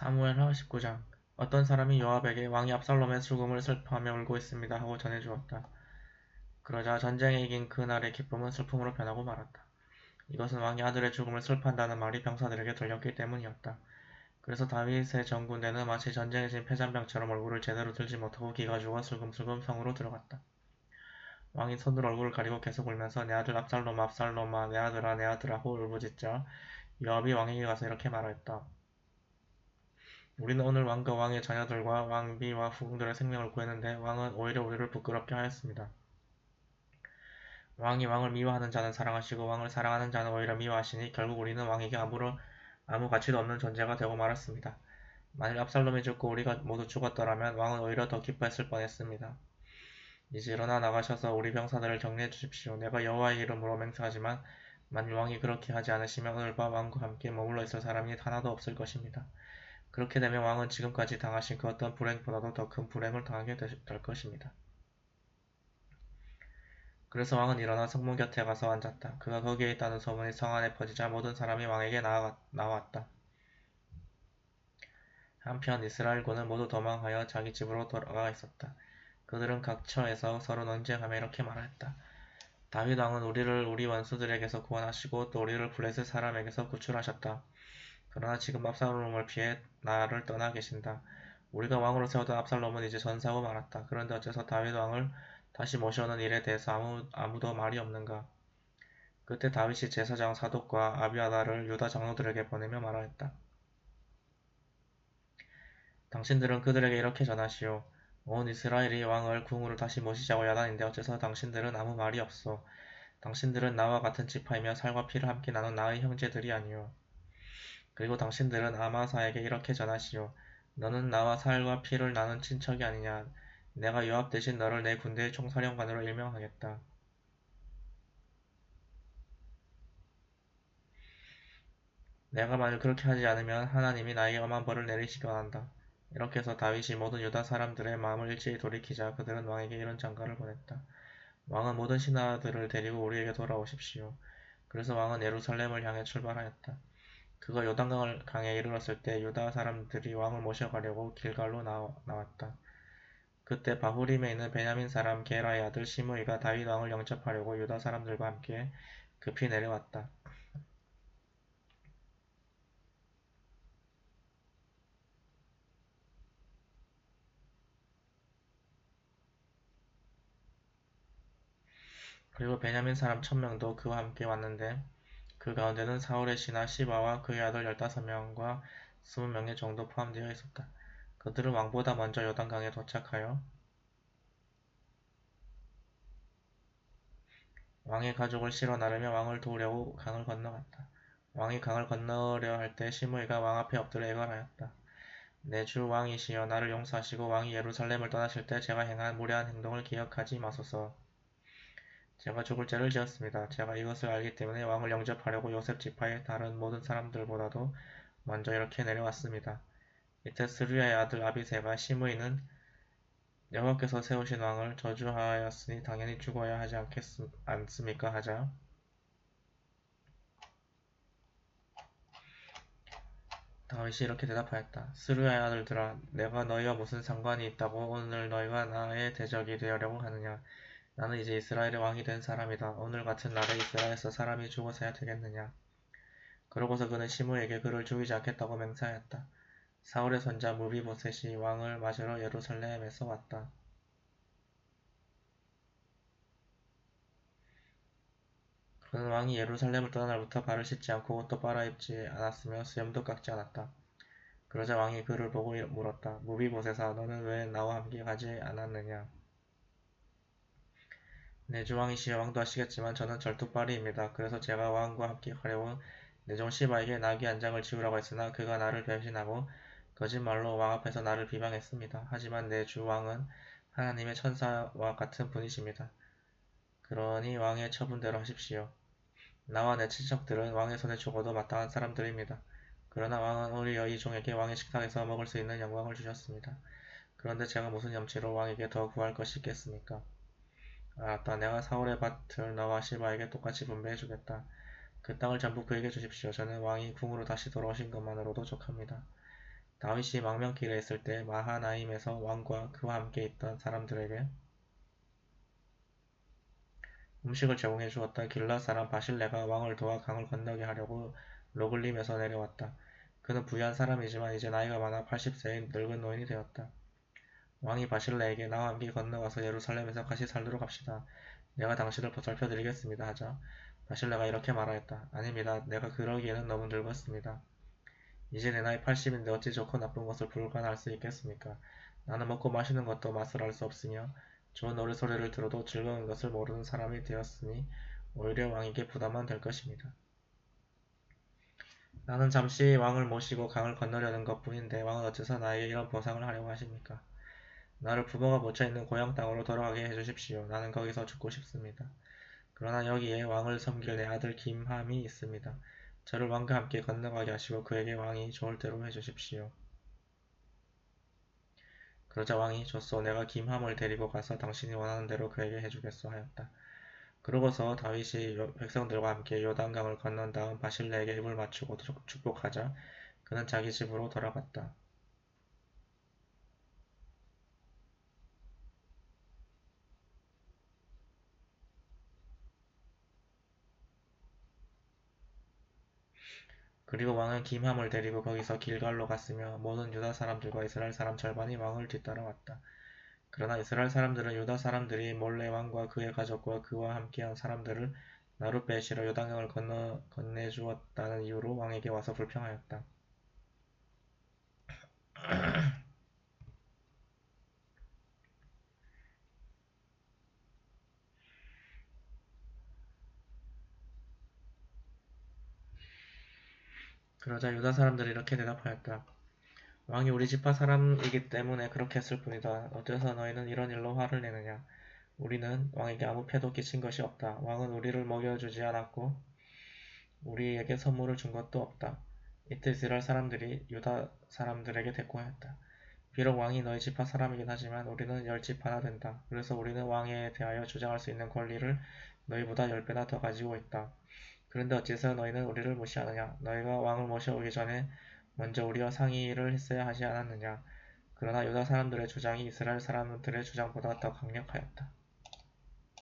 사무엘 하 19장 어떤 사람이 요압에게 왕이 압살롬의 죽음을 슬퍼하며 울고 있습니다 하고 전해 주었다. 그러자 전쟁에 이긴 그날의 기쁨은 슬픔으로 변하고 말았다. 이것은 왕이 아들의 죽음을 슬퍼한다는 말이 병사들에게 들렸기 때문이었다. 그래서 다윗의 전군대는 마치 전쟁에 진 패잔병처럼 얼굴을 제대로 들지 못하고 기가 죽어 슬금슬금 성으로 들어갔다. 왕이 손으로 얼굴을 가리고 계속 울면서 내 아들 압살롬아 압살롬아 내 아들아 내 아들아 하고 울부짖자 요압이 왕에게 가서 이렇게 말하였다. 우리는 오늘 왕과 왕의 자녀들과 왕비와 후궁들의 생명을 구했는데 왕은 오히려 우리를 부끄럽게 하였습니다. 왕이 왕을 미워하는 자는 사랑하시고 왕을 사랑하는 자는 오히려 미워하시니 결국 우리는 왕에게 아무런 아무 가치도 없는 존재가 되고 말았습니다. 만일 압살롬이 죽고 우리가 모두 죽었더라면 왕은 오히려 더 기뻐했을 뻔했습니다. 이제 일어나 나가셔서 우리 병사들을 격려해 주십시오. 내가 여호와의 이름으로 맹세하지만 만일 왕이 그렇게 하지 않으시면 오늘 밤 왕과 함께 머물러 있을 사람이 하나도 없을 것입니다. 그렇게 되면 왕은 지금까지 당하신 그 어떤 불행보다도 더 큰 불행을 당하게 될 것입니다. 그래서 왕은 일어나 성문 곁에 가서 앉았다. 그가 거기에 있다는 소문이 성 안에 퍼지자 모든 사람이 왕에게 나왔다. 한편 이스라엘군은 모두 도망하여 자기 집으로 돌아가 있었다. 그들은 각 처에서 서로 논쟁하며 이렇게 말하였다. 다윗 왕은 우리를 우리 원수들에게서 구원하시고 또 우리를 블레셋 사람에게서 구출하셨다. 그러나 지금 압살롬을 피해 나를 떠나 계신다. 우리가 왕으로 세우던 압살롬은 이제 전사하고 말았다. 그런데 어째서 다윗 왕을 다시 모셔오는 일에 대해서 아무, 아무도 말이 없는가? 그때 다윗이 제사장 사독과 아비아다를 유다 장로들에게 보내며 말하였다. 당신들은 그들에게 이렇게 전하시오. 온 이스라엘이 왕을 궁으로 다시 모시자고 야단인데 어째서 당신들은 아무 말이 없소. 당신들은 나와 같은 지파이며 살과 피를 함께 나눈 나의 형제들이 아니오. 그리고 당신들은 아마사에게 이렇게 전하시오. 너는 나와 살과 피를 나눈 친척이 아니냐. 내가 요압 대신 너를 내 군대의 총사령관으로 임명하겠다. 내가 만일 그렇게 하지 않으면 하나님이 나에게 엄한 벌을 내리시기 원한다. 이렇게 해서 다윗이 모든 유다 사람들의 마음을 일제히 돌이키자 그들은 왕에게 이런 장가를 보냈다. 왕은 모든 신하들을 데리고 우리에게 돌아오십시오. 그래서 왕은 예루살렘을 향해 출발하였다. 그가 요단강을 강에 이르렀을 때 유다 사람들이 왕을 모셔가려고 길갈로 나왔다. 그때 바후림에 있는 베냐민 사람 게라의 아들 시므이가 다윗 왕을 영접하려고 유다 사람들과 함께 급히 내려왔다. 그리고 베냐민 사람 천명도 그와 함께 왔는데 그 가운데는 사울의 신하 시바와 그의 아들 열다섯 명과 스무 명의 정도 포함되어 있었다. 그들은 왕보다 먼저 요단강에 도착하여 왕의 가족을 실어 나르며 왕을 도우려고 강을 건너갔다. 왕이 강을 건너려 할 때 시므이가 왕 앞에 엎드려 애걸하였다. 내 주 왕이시여 나를 용서하시고 왕이 예루살렘을 떠나실 때 제가 행한 무례한 행동을 기억하지 마소서. 제가 죽을 죄를 지었습니다. 제가 이것을 알기 때문에 왕을 영접하려고 요셉 지파의 다른 모든 사람들보다도 먼저 이렇게 내려왔습니다. 이때 스루야의 아들 아비세가 시므이는 여호와께서 세우신 왕을 저주하였으니 당연히 죽어야 하지 않겠, 않습니까? 하자 다윗이 이렇게 대답하였다. 스루야의 아들들아 내가 너희와 무슨 상관이 있다고 오늘 너희가 나의 대적이 되려고 하느냐 나는 이제 이스라엘의 왕이 된 사람이다. 오늘 같은 날에 이스라엘에서 사람이 죽어서야 되겠느냐. 그러고서 그는 시므에게 그를 죽이지 않겠다고 맹세하였다. 사울의 손자 무비보셋이 왕을 맞으러 예루살렘에서 왔다. 그는 왕이 예루살렘을 떠난 날부터 발을 씻지 않고 옷도 빨아입지 않았으며 수염도 깎지 않았다. 그러자 왕이 그를 보고 물었다. 무비보셋아 너는 왜 나와 함께 가지 않았느냐. 내 주왕이시여 왕도 하시겠지만 저는 절뚝발이입니다. 그래서 제가 왕과 함께 가려고 내종 시바에게 나귀 한 장을 지우라고 했으나 그가 나를 배신하고 거짓말로 왕 앞에서 나를 비방했습니다. 하지만 내주 왕은 하나님의 천사와 같은 분이십니다. 그러니 왕의 처분대로 하십시오. 나와 내 친척들은 왕의 손에 죽어도 마땅한 사람들입니다. 그러나 왕은 우리 여이 종에게 왕의 식탁에서 먹을 수 있는 영광을 주셨습니다. 그런데 제가 무슨 염치로 왕에게 더 구할 것이 있겠습니까? 알았다. 내가 사울의 밭을 너와 시바에게 똑같이 분배해 주겠다. 그 땅을 전부 그에게 주십시오. 저는 왕이 궁으로 다시 돌아오신 것만으로도 족합니다. 다윗이 망명길에 있을 때 마하나임에서 왕과 그와 함께 있던 사람들에게 음식을 제공해 주었던 길랏 사람 바실레가 왕을 도와 강을 건너게 하려고 로글림에서 내려왔다. 그는 부유한 사람이지만 이제 나이가 많아 80세인 늙은 노인이 되었다. 왕이 바실레에게 나와 함께 건너가서 예루살렘에서 같이 살도록 합시다. 내가 당신을 보살펴 드리겠습니다 하자 바실레가 이렇게 말하였다. 아닙니다. 내가 그러기에는 너무 늙었습니다. 이제 내 나이 80인데 어찌 좋고 나쁜 것을 불가능할 수 있겠습니까? 나는 먹고 마시는 것도 맛을 알 수 없으며 좋은 노래 소리를 들어도 즐거운 것을 모르는 사람이 되었으니 오히려 왕에게 부담만 될 것입니다. 나는 잠시 왕을 모시고 강을 건너려는 것 뿐인데 왕은 어째서 나에게 이런 보상을 하려고 하십니까? 나를 부모가 묻혀있는 고향 땅으로 돌아가게 해주십시오. 나는 거기서 죽고 싶습니다. 그러나 여기에 왕을 섬길 내 아들 김함이 있습니다. 저를 왕과 함께 건너가게 하시고 그에게 왕이 좋을 대로 해주십시오. 그러자 왕이 좋소 내가 김함을 데리고 가서 당신이 원하는 대로 그에게 해주겠소 하였다. 그러고서 다윗이 백성들과 함께 요단강을 건넌 다음 바실레에게 입을 맞추고 축복하자 그는 자기 집으로 돌아갔다. 그리고 왕은 김함을 데리고 거기서 길갈로 갔으며 모든 유다 사람들과 이스라엘 사람 절반이 왕을 뒤따라왔다. 그러나 이스라엘 사람들은 유다 사람들이 몰래 왕과 그의 가족과 그와 함께한 사람들을 나룻배에 실어 요단강을 건너 건네주었다는 이유로 왕에게 와서 불평하였다. 그러자 유다 사람들이 이렇게 대답하였다. 왕이 우리 지파 사람이기 때문에 그렇게 했을 뿐이다. 어째서 너희는 이런 일로 화를 내느냐? 우리는 왕에게 아무 패도 끼친 것이 없다. 왕은 우리를 먹여주지 않았고 우리에게 선물을 준 것도 없다. 이때 이스라엘 사람들이 유다 사람들에게 대꾸하였다. 비록 왕이 너희 지파 사람이긴 하지만 우리는 열 지파나 된다. 그래서 우리는 왕에 대하여 주장할 수 있는 권리를 너희보다 열 배나 더 가지고 있다. 그런데 어째서 너희는 우리를 무시하느냐? 너희가 왕을 모셔오기 전에 먼저 우리와 상의를 했어야 하지 않았느냐? 그러나 유다 사람들의 주장이 이스라엘 사람들의 주장보다 더 강력하였다.